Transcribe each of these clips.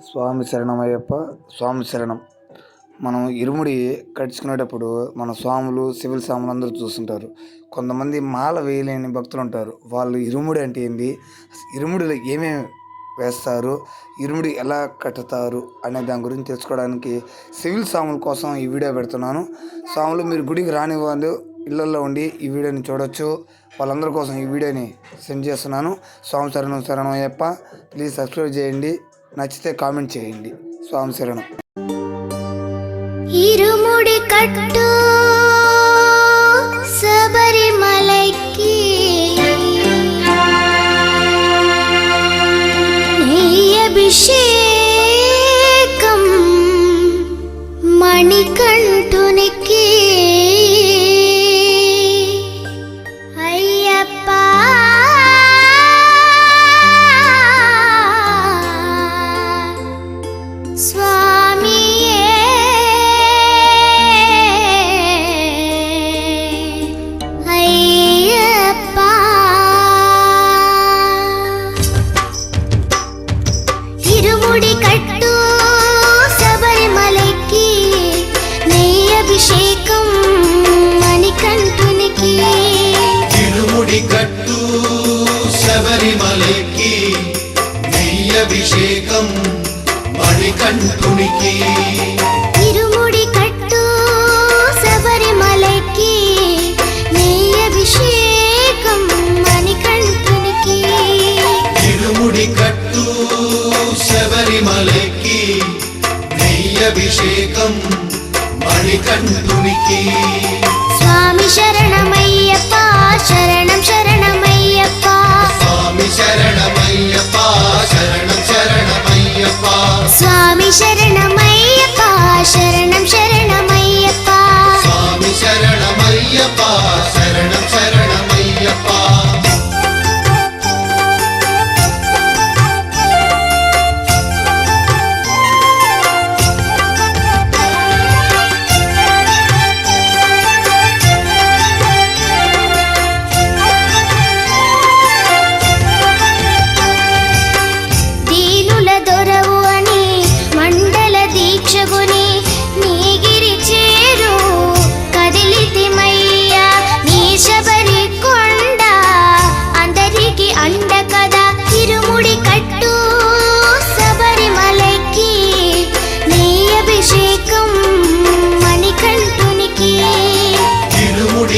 స్వామి శరణమయ్యప్ప స్వామి శరణం. మనం ఇరుముడి కడుచుకునేటప్పుడు మన స్వాములు సివిల్ స్వాములు అందరూ చూస్తుంటారు. కొంతమంది మాల వేయలేని భక్తులు ఉంటారు. వాళ్ళు ఇరుముడి అంటే ఏంటి ఇరుముడిలో ఏమేమి వేస్తారు? ఇరుముడి ఎలా కట్టుతారు? అనే దాని గురించి తెలుసుకోవడానికి సివిల్ స్వాముల కోసం ఈ వీడియో పెడుతున్నాను. స్వాములు మీరు గుడికి రాని వాళ్ళు ఇళ్ళలో ఉండి ఈ వీడియోని చూడొచ్చు. వాళ్ళందరి కోసం ఈ వీడియోని సెండ్ చేస్తున్నాను. స్వామి శరణం శరణం అయ్యప్ప ప్లీజ్ సబ్స్క్రైబ్ చేయండి. నచ్చితే కామెంట్ చేయండి. స్వామి శరణం. ఇరుముడి కట్టు శబరిమలకి అభిషేక్ శబరిమలకి నెయ్యభిషేకం మణికంఠునికి. ఇరుముడి కట్టు శబరిమలకి నెయ్యి అభిషేకం మణికంఠునికి. తిరుముడి కట్టు శబరిమలకి నెయ్యభిషేకం మణికంఠునికి. స్వామి శరణమయ్యప్ప శరణం స్వామి శరణమయ్యప్ప శరణం శరణమయ్యప్ప స్వామి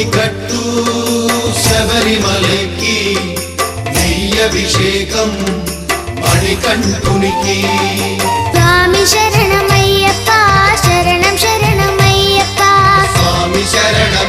కొడికట్టు శబరిమలకి నెయ్యభిషేకం మణికంఠునికి. స్వామి శరణమయ్యప్ప శరణం శరణమయ్యప్ప. స్వామి శరణం